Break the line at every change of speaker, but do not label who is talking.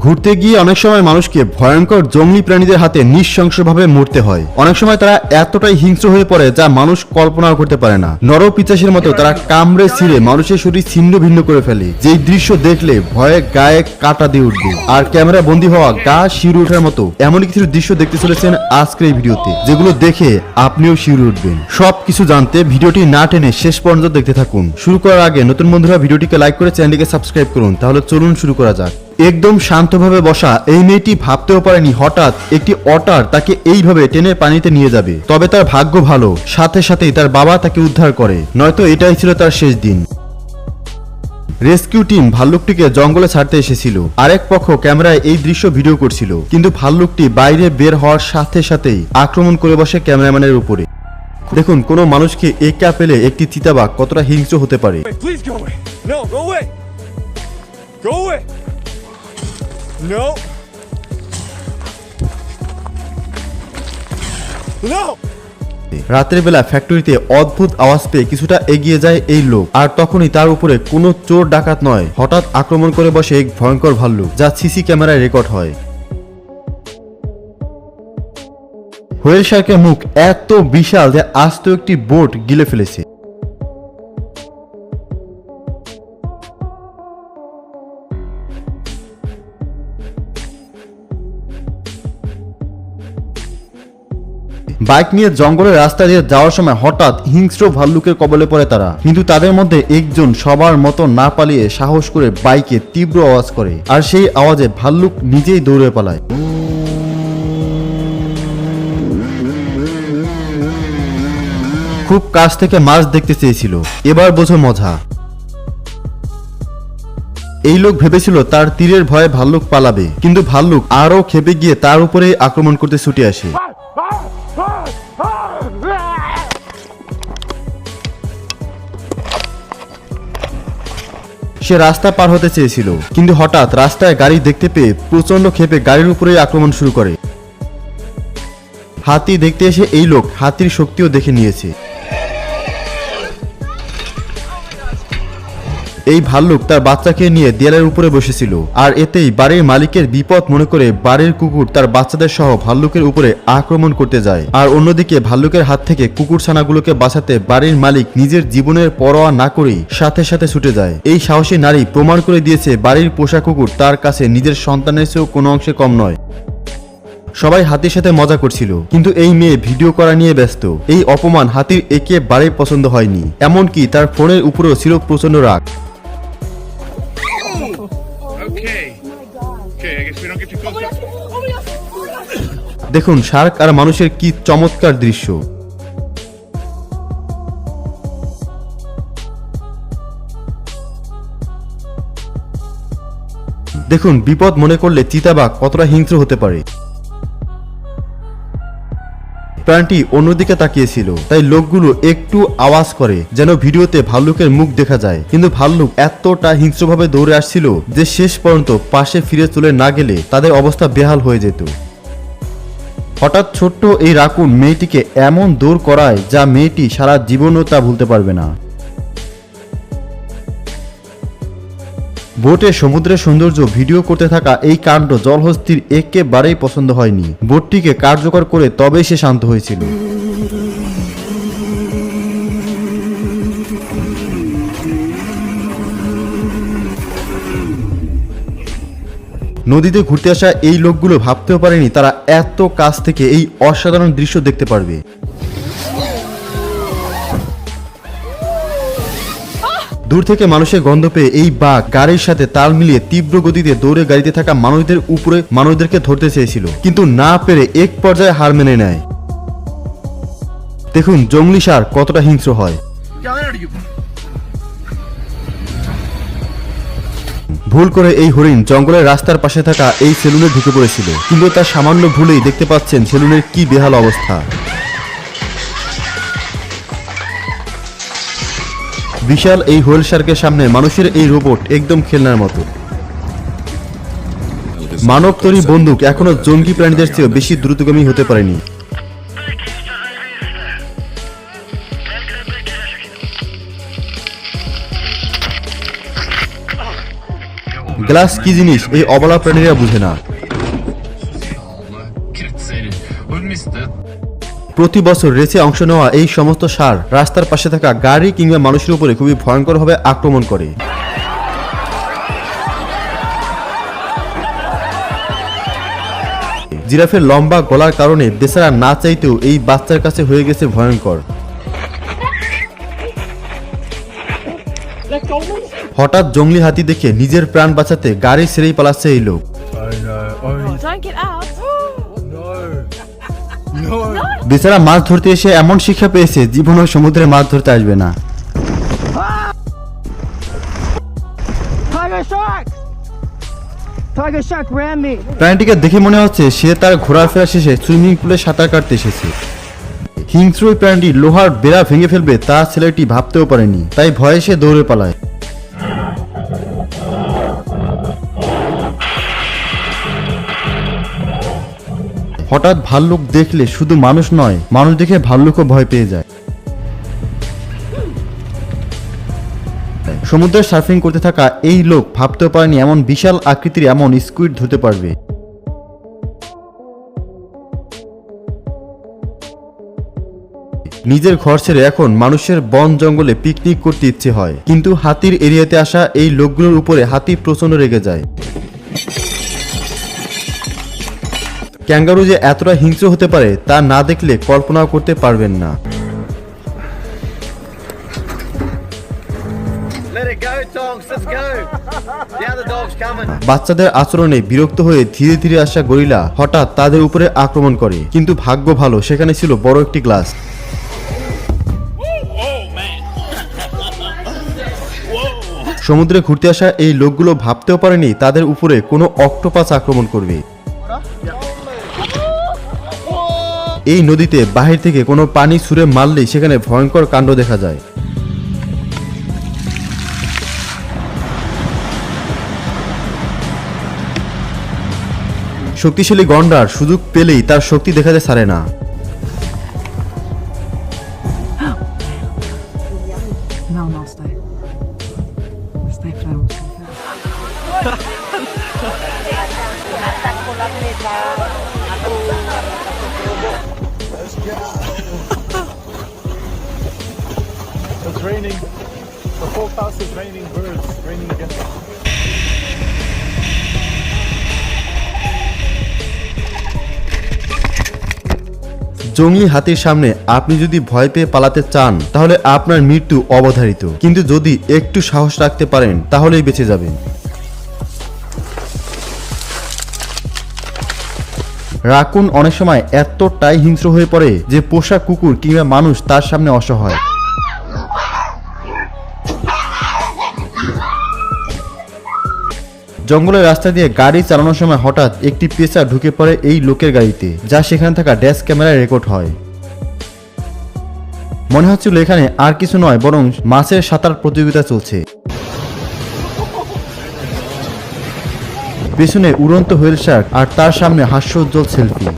ঘুরতে গিয়ে অনেক সময় মানুষকে ভয়ঙ্কর জঙ্গলি প্রাণীদের হাতে নৃশংসভাবে মরতে হয়। অনেক সময় তারা এতটাই হিংস্র হয়ে পড়ে যা মানুষ কল্পনাও করতে পারে না। নর পিচাসের মতো তারা কামড়ে ছিঁড়ে মানুষের শরীর ছিন্ন ভিন্ন করে ফেলে। যেই দৃশ্য দেখলে ভয়ে গায়ে কাটা দিয়ে উঠবে। আর ক্যামেরা বন্দী হওয়া গা শিউরে ওঠার মতো এমনই কিছু দৃশ্য দেখতে চলেছেন আজকের এই ভিডিওতে, যেগুলো দেখে আপনিও শিউরে উঠবেন। সব কিছু জানতে ভিডিওটি না টেনে শেষ পর্যন্ত দেখতে থাকুন। শুরু করার আগে নতুন বন্ধুরা ভিডিওটিকে লাইক করে চ্যানেলটিকে সাবস্ক্রাইব করুন। তাহলে চলুন শুরু করা যাক। একদম শান্তভাবে বসা এই মেয়েটি ভাবতেও পারেনি হঠাৎ একটি অটার তাকে এইভাবে টেনে পানিতে নিয়ে যাবে। তবে তার ভাগ্য ভালো। সাথে সাথেই তার বাবা তাকে উদ্ধার করে। নয়তো এটাই ছিল তার শেষ দিন। রেস্কিউ টিম ভাল্লুকটিকে জঙ্গলে ছাড়তে এসেছিল। আরেক পক্ষ ক্যামেরায় এই দৃশ্য ভিডিও করছিল। কিন্তু ভাল্লুকটি বাইরে বের হওয়ার সাথে সাথেই আক্রমণ করে বসে ক্যামেরাম্যানের উপরে। দেখুন, কোনো মানুষকে একা পেলে একটি চিতাবাঘ কতটা হিংস্র হতে পারে।
No. No.
রাতের বেলা ফ্যাক্টরিতে অদ্ভুত আওয়াজ পেয়ে কিছুটা এগিয়ে যায় এই লোক আর তখনই তার উপরে কোনো চোর ডাকাত নয় হঠাৎ আক্রমণ করে বসে এক ভয়ঙ্কর ভাল্লুক, যা সিসি ক্যামেরায় রেকর্ড হয় হোয়েল শার্কের মুখ এত বিশাল যে আস্ত একটি বোট গিলে ফেলেছে বাইক নিয়ে জঙ্গলের রাস্তা দিয়ে যাওয়ার সময় হঠাৎ হিংস্র ভাল্লুকের কবলে পড়ে তারা। কিন্তু তাদের মধ্যে একজন সবার মতো না পালিয়ে সাহস করে বাইকে তীব্র আওয়াজ করে। আর সেই আওয়াজে ভাল্লুক নিজেই দৌড়ে পালায়। খুব কাছ থেকে মাছ দেখতে চেয়েছিল। এবার বোঝো মজা। এই লোক ভেবেছিল তার তীরের ভয়ে ভাল্লুক পালাবে। কিন্তু ভাল্লুক আরও খেপে গিয়ে তার উপরে আক্রমণ করতে ছুটে আসে। সে রাস্তা পার হতে চেয়েছিল। কিন্তু হঠাৎ রাস্তায় গাড়ি দেখতে পেয়ে প্রচণ্ড ক্ষেপে গাড়ির উপরেই আক্রমণ শুরু করে। হাতি দেখতে এসে এই লোক হাতির শক্তিও দেখে নিয়েছে। এই ভাল্লুক তার বাচ্চাকে নিয়ে দেয়ালের উপরে বসেছিল। আর এতেই বাড়ির মালিকের বিপদ মনে করে বাড়ির কুকুর তার বাচ্চাদের সহ ভাল্লুকের উপরে আক্রমণ করতে যায়। আর অন্যদিকে ভাল্লুকের হাত থেকে কুকুর ছানাগুলোকে বাঁচাতে বাড়ির মালিক নিজের জীবনের পরোয়া না করেই সাথে সাথে ছুটে যায়। এই সাহসী নারী প্রমাণ করে দিয়েছে বাড়ির পোষা কুকুর তার কাছে নিজের সন্তানের চেয়েও কোনো অংশে কম নয়। সবাই হাতির সাথে মজা করছিল, কিন্তু এই মেয়ে ভিডিও করা নিয়ে ব্যস্ত। এই অপমান হাতির একেবারেই পছন্দ হয়নি, এমনকি তার ফোনের উপরেও ছিল প্রচণ্ড রাগ। দেখুন, শার্ক আর মানুষের কি চমৎকার দৃশ্য। দেখুন, বিপদ মনে করলে চিতাবাঘ কতটা হিংস্র হতে পারে। প্রাণটি অন্যদিকে তাকিয়েছিল। তাই লোকগুলো একটু আওয়াজ করে যেন ভিডিওতে ভাল্লুকের মুখ দেখা যায়। কিন্তু ভাল্লুক এতটা হিংস্রভাবে দৌড়ে আসছিল যে শেষ পর্যন্ত পাশে ফিরে চলে না গেলে তাদের অবস্থা বেহাল হয়ে যেত। হঠাৎ ছোট্ট এই রাকুন মেয়েটিকে এমন দৌড় করায় যা মেয়েটি সারা জীবনও তা ভুলতে পারবে না। বোটে সমুদ্রের সৌন্দর্য ভিডিও করতে থাকা এই কাণ্ড জলহস্তির একেবারেই পছন্দ হয়নি। বোটটিকে কার্যকর করে তবেই সে শান্ত হয়েছিল। নদীতে ঘুরতে আসা এই লোকগুলো ভাবতেও পারেনি তারা এত কাছ থেকে এই অসাধারণ দৃশ্য দেখতে পারবে। দূর থেকে মানুষের গন্ধ পেয়ে এই বাঘ গাড়ির সাথে তাল মিলিয়ে তীব্র গতিতে দৌড়ে গাড়িতে থাকা মানুষদের উপরে মানুষদেরকে ধরতে চেয়েছিল, কিন্তু না পেরে এক পর্যায়ে হার মেনে নেয়। দেখুন জঙ্গলি সার কতটা হিংস্র হয়। ভুল করে এই হরিণ জঙ্গলের রাস্তার পাশে থাকা এই সেলুনে ঢুকে পড়েছিল, কিন্তু তার সামান্য ভুলেই দেখতে পাচ্ছেন সেলুনের কি বেহাল অবস্থা। বিশাল এই হোয়েল শার্কের সামনে মানুষের এই রোবট একদম খেলনার মতো। মানব তৈরি বন্দুক এখনও জঙ্গি প্রাণীদের চেয়ে বেশি দ্রুতগামী হতে পারেনি। গ্লাস কি জিনিস? এই অবলা প্রাণীরা বুঝে না। প্রতি বছর রেসে অংশ নেওয়া এই সমস্ত সার রাস্তার পাশে থাকা গাড়ি কিংবা মানুষের উপরে খুবই ভয়ঙ্করভাবে আক্রমণ করে। জিরাফের লম্বা গলার কারণে বেচারা না চাইতেও এই বাচ্চার কাছে হয়ে গেছে ভয়ঙ্কর। হঠাৎ জঙ্গলি হাতি দেখে নিজের প্রাণ বাঁচাতে গাড়ি ছেড়েই পালাচ্ছে এই লোক। বেচারা মাছ ধরতে এসে এমন শিক্ষা পেয়েছে জীবনে সমুদ্রে মাছ ধরতে আসবে না. প্রাণীটিকে দেখে মনে হচ্ছে সে তার ঘোরাফেরা শেষে সুইমিং পুলে সাঁতার কাটতে এসেছে। হিংস্র ওই প্রাণীটি লোহার বেড়া ভেঙে ফেলবে তা ছেলেটি ভাবতেও পারেনি তাই ভয়ে সে দৌড়ে পালায়। হঠাৎ ভাল্লুক দেখলে শুধু মানুষ নয়, মানুষ দেখে ভাল্লুকও ভয় পেয়ে যায়। সমুদ্রে সার্ফিং করতে থাকা এই লোক ভাবতেও পারেনি এমন বিশাল আকৃতির এমন স্কুইড ধরতে পারবে। নিজের ঘর ছেড়ে এখন মানুষের বন জঙ্গলে পিকনিক করতে ইচ্ছে হয়। কিন্তু হাতির এরিয়াতে আসা এই লোকগুলোর উপরে হাতি প্রচণ্ড রেগে যায়। ক্যাঙ্গারু যে এতটা হিংস্র হতে পারে তা না দেখলে কল্পনাও করতে পারবেন না. বাচ্চাদের আচরণে বিরক্ত হয়ে ধীরে ধীরে আসা গরিলা হঠাৎ তাদের উপরে আক্রমণ করে। কিন্তু ভাগ্য ভালো সেখানে ছিল বড় একটি গ্লাস। সমুদ্রে ঘুরতে আসা এই লোকগুলো ভাবতেও পারেনি তাদের উপরে কোনো অক্টোপাস আক্রমণ করবে। এই নদীতে বাহির থেকে কোনো পানি ছুঁড়ে মারলেই সেখানে ভয়ঙ্কর কাণ্ড দেখা যায়। শক্তিশালী গন্ডার সুযোগ পেলেই তার শক্তি দেখাতে ছাড়ে না
raining. The forecast is raining birds. Raining again.
জঙ্গলি হাতির সামনে আপনি যদি ভয় পেয়ে পালাতে চান, তাহলে আপনার মৃত্যু অবধারিত কিন্তু যদি একটু সাহস রাখতে পারেন, তাহলেই বেঁচে যাবেন রাকুন অনেক সময় এতটাই হিংস্র হয়ে পড়ে যে পোষা কুকুর কিংবা মানুষ তার সামনে অসহায় জঙ্গলের রাস্তা দিয়ে গাড়ি চালানোর সময় হঠাৎ একটি পেশা ঢুকে পড়ে এই লোকের গাড়িতে, যা সেখানে থাকা ড্যাশ ক্যামেরায় রেকর্ড হয়। মনে হচ্ছিল এখানে আর কিছু নয়, বরং মাছের সাঁতার প্রতিযোগিতা চলছে। পেছনে উড়ন্ত হুইল শার্ক আর তার সামনে হাস্যোজ্জ্বল সেলফি।